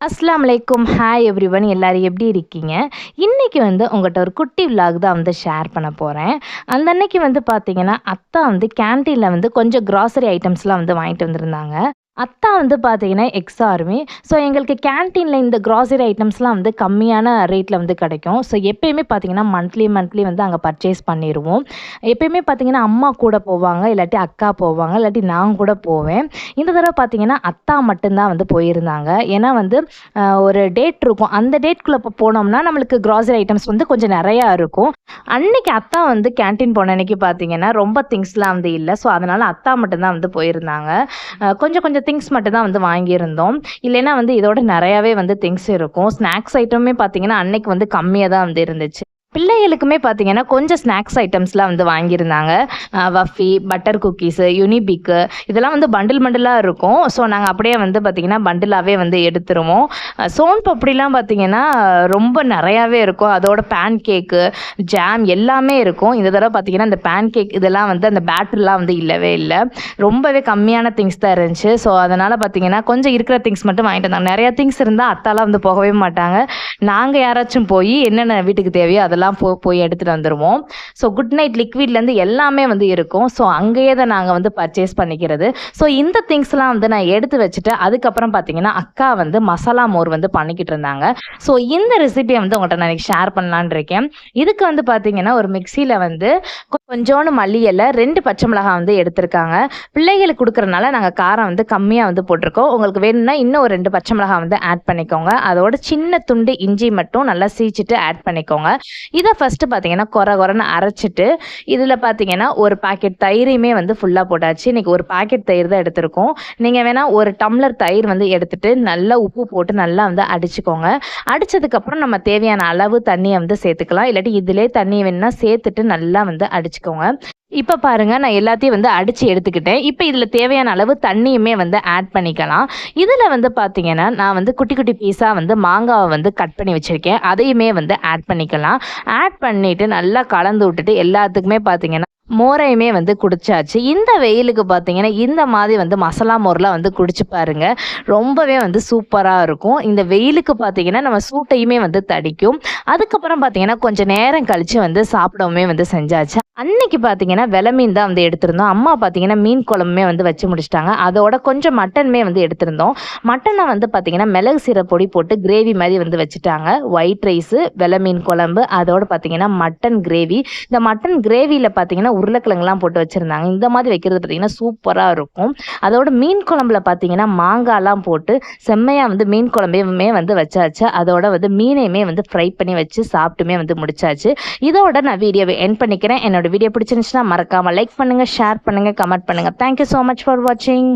அஸ்லாம் வலைக்கும் hi every one எல்லோரும் எப்படி இருக்கீங்க? இன்றைக்கி வந்து உங்கள்கிட்ட ஒரு குட்டி விலாக் தான் வந்து ஷேர் பண்ண போகிறேன் அந்த அன்னைக்கு வந்து பார்த்தீங்கன்னா அத்தா வந்து கேன்டீனில் வந்து கொஞ்சம் க்ராசரி ஐட்டம்ஸ்லாம் வந்து வாங்கிட்டு வந்திருந்தாங்க. அத்தா வந்து பார்த்தீங்கன்னா எக்ஸ் ஆர்மி. ஸோ எங்களுக்கு கேன்டீனில் இந்த க்ராசரி ஐட்டம்ஸ்லாம் வந்து கம்மியான ரேட்டில் வந்து கிடைக்கும். ஸோ எப்பயுமே பார்த்தீங்கன்னா மந்த்லி மந்த்லி வந்து அங்கே பர்ச்சேஸ் பண்ணிடுவோம் எப்பயுமே பார்த்தீங்கன்னா அம்மா கூட போவாங்க இல்லாட்டி அக்கா போவாங்க இல்லாட்டி நான் கூட போவேன். இந்த தடவை பார்த்தீங்கன்னா அத்தா மட்டும்தான் வந்து போயிருந்தாங்க. ஏன்னா வந்து ஒரு டேட் இருக்கும். அந்த டேட்குள்ளே இப்போ போனோம்னா நம்மளுக்கு க்ராசரி ஐட்டம்ஸ் வந்து கொஞ்சம் நிறையா இருக்கும். அன்னைக்கு அத்தா வந்து கேன்டீன் போன அன்னைக்கு பார்த்தீங்கன்னா ரொம்ப திங்ஸ்லாம் வந்து இல்லை. ஸோ அதனால் அத்தா மட்டும்தான் வந்து போயிருந்தாங்க. கொஞ்சம் கொஞ்சம் திங்ஸ் மட்டும் தான் வந்து வாங்கியிருந்தோம். இல்லைன்னா வந்து இதோட நிறையாவே வந்து திங்ஸ் இருக்கும். ஸ்நாக்ஸ் ஐட்டமே பார்த்தீங்கன்னா அன்னைக்கு வந்து கம்மியாக தான் வந்து இருந்துச்சு. பிள்ளைகளுக்குமே பார்த்தீங்கன்னா கொஞ்சம் ஸ்நாக்ஸ் ஐட்டம்ஸ்லாம் வந்து வாங்கியிருந்தாங்க. வஃபி பட்டர் குக்கீஸு யுனிபிக்கு இதெல்லாம் வந்து பண்டில் பண்டிலாக இருக்கும். ஸோ நாங்கள் அப்படியே வந்து பார்த்திங்கன்னா பண்டிலாகவே வந்து எடுத்துருவோம். சோன் பப்படிலாம் பார்த்தீங்கன்னா ரொம்ப நிறையாவே இருக்கும். அதோட பேன் கேக்கு ஜாம் எல்லாமே இருக்கும். இந்த தடவை பார்த்திங்கன்னா அந்த பேன் கேக் இதெல்லாம் வந்து அந்த பேட்டர்லாம் வந்து இல்லவே இல்லை. ரொம்பவே கம்மியான திங்ஸ் தான் இருந்துச்சு. ஸோ அதனால் பார்த்தீங்கன்னா கொஞ்சம் இருக்கிற திங்ஸ் மட்டும் வாங்கிட்டு வந்தாங்க. நிறையா திங்ஸ் இருந்தால் அத்தாலாம் வந்து போகவே மாட்டாங்க. நாங்கள் யாராச்சும் போய் என்னென்ன வீட்டுக்கு தேவையோ அதெல்லாம் போ போய் எடுத்துகிட்டு வந்துடுவோம் ஸோ குட் நைட் லிக்விட்லேருந்து எல்லாமே வந்து இருக்கும். ஸோ அங்கேயே தான் நாங்கள் வந்து பர்ச்சேஸ் பண்ணிக்கிறது. ஸோ இந்த திங்ஸ்லாம் வந்து நான் எடுத்து வச்சுட்டு அதுக்கப்புறம் பார்த்தீங்கன்னா அக்கா வந்து மசாலா மோர் வந்து பண்ணிக்கிட்டு இருந்தாங்க. ஸோ இந்த ரெசிபியை வந்து உங்கள்கிட்ட நான் ஷேர் பண்ணலான்னு இருக்கேன். இதுக்கு வந்து பார்த்தீங்கன்னா ஒரு மிக்சியில் வந்து கொஞ்சோண்டு மல்லி இலை ரெண்டு பச்சை மிளகாய் வந்து எடுத்திருக்காங்க. பிள்ளைகளுக்கு கொடுக்குறனால நாங்கள் காரம் வந்து கம்மியாக வந்து போட்டிருக்கோம். உங்களுக்கு வேணும்னா இன்னும் ஒரு ரெண்டு பச்சை மிளகாய் வந்து ஆட் பண்ணிக்கோங்க. அதோட சின்ன துண்டு இஞ்சி மட்டும் நல்லா சீச்சிட்டு ஆட் பண்ணிக்கோங்க. இதை ஃபஸ்ட்டு பார்த்தீங்கன்னா கொர கொரன்னு அரைச்சிட்டு இதில் பார்த்தீங்கன்னா ஒரு பாக்கெட் தயிரையுமே வந்து ஃபுல்லாக போட்டாச்சு. இன்றைக்கி ஒரு பாக்கெட் தயிர் தான் எடுத்திருக்கோம். நீங்கள் வேணால் ஒரு டம்ளர் தயிர் வந்து எடுத்துகிட்டு நல்லா உப்பு போட்டு நல்லா வந்து அடிச்சுக்கோங்க. அடிச்சதுக்கப்புறம் நம்ம தேவையான அளவு தண்ணியை வந்து சேர்த்துக்கலாம். இல்லாட்டி இதிலே தண்ணி வேணும்னா சேர்த்துட்டு நல்லா வந்து அடிச்சுக்கோங்க. இப்போ பாருங்க நான் எல்லாத்தையும் வந்து அடித்து எடுத்துக்கிட்டேன். இப்போ இதில் தேவையான அளவு தண்ணியுமே வந்து ஆட் பண்ணிக்கலாம். இதில் வந்து பார்த்திங்கன்னா நான் வந்து குட்டி குட்டி பீஸாக வந்து மாங்காவை வந்து கட் பண்ணி வச்சுருக்கேன். அதையுமே வந்து ஆட் பண்ணிக்கலாம். ஆட் பண்ணிவிட்டு நல்லா கலந்து விட்டுட்டு எல்லாத்துக்குமே பார்த்திங்கன்னா மோரையுமே வந்து குடிச்சாச்சு. இந்த வெயிலுக்கு பார்த்தீங்கன்னா இந்த மாதிரி வந்து மசாலா மோர்லாம் வந்து குடிச்சு பாருங்க. ரொம்பவே வந்து சூப்பராக இருக்கும். இந்த வெயிலுக்கு பார்த்தீங்கன்னா நம்ம சூட்டையுமே வந்து தடிக்கும். அதுக்கப்புறம் பார்த்தீங்கன்னா கொஞ்சம் நேரம் கழித்து வந்து சாப்பிடவுமே வந்து செஞ்சாச்சு. அன்னைக்கு பார்த்தீங்கன்னா வெலை மீன் தான் வந்து எடுத்திருந்தோம். அம்மா பார்த்தீங்கன்னா மீன் குழம்புமே வந்து வச்சு முடிச்சிட்டாங்க. அதோட கொஞ்சம் மட்டனுமே வந்து எடுத்திருந்தோம். மட்டனை வந்து பார்த்தீங்கன்னா மிளகு சீரை பொடி போட்டு கிரேவி மாதிரி வந்து வச்சுட்டாங்க. ஒயிட் ரைஸு வெலை மீன் குழம்பு அதோட பார்த்தீங்கன்னா மட்டன் கிரேவி இந்த மட்டன் கிரேவியில் பார்த்தீங்கன்னா உருளைக்கிழங்குலாம் போட்டு வச்சுருந்தாங்க. இந்த மாதிரி வைக்கிறது பார்த்தீங்கன்னா சூப்பராக இருக்கும். அதோட மீன் குழம்புல பார்த்தீங்கன்னா மாங்காய்லாம் போட்டு செம்மையாக வந்து மீன் குழம்பையுமே வந்து வச்சாச்சு. அதோட வந்து மீனையுமே வந்து ஃப்ரை பண்ணி வச்சு சாப்பிட்டுமே வந்து முடிச்சாச்சு. இதோட நான் வீடியோவை என் பண்ணிக்கிறேன். என்னோட வீடியோ பிடிச்சிருந்துச்சுன்னா மறக்காமல் லைக் பண்ணுங்கள் ஷேர் பண்ணுங்கள் கமெண்ட் பண்ணுங்கள் தேங்க்யூ ஸோ மச் ஃபார் வாட்சிங்